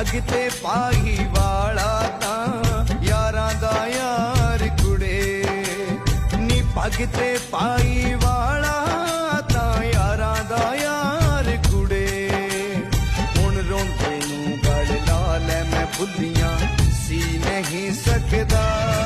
ਪੱਗ ਤੇ ਪਾਈ ਵਾਲਾ ਤਾਂ ਯਾਰਾਂ ਦਾ ਯਾਰ ਕੁੜੇ। ਨੀ ਪੱਗ ਤੇ ਪਾਈ ਵਾਲਾ ਤਾਂ ਯਾਰਾਂ ਦਾ ਯਾਰ ਕੁੜੇ। ਹੁਣ ਰੋਂਦੇ ਨੂੰ ਗੜ ਲਾ ਲੈ ਮੈਂ ਭੁੱਲੀਆਂ, ਸੀ ਨਹੀਂ ਸਕਦਾ।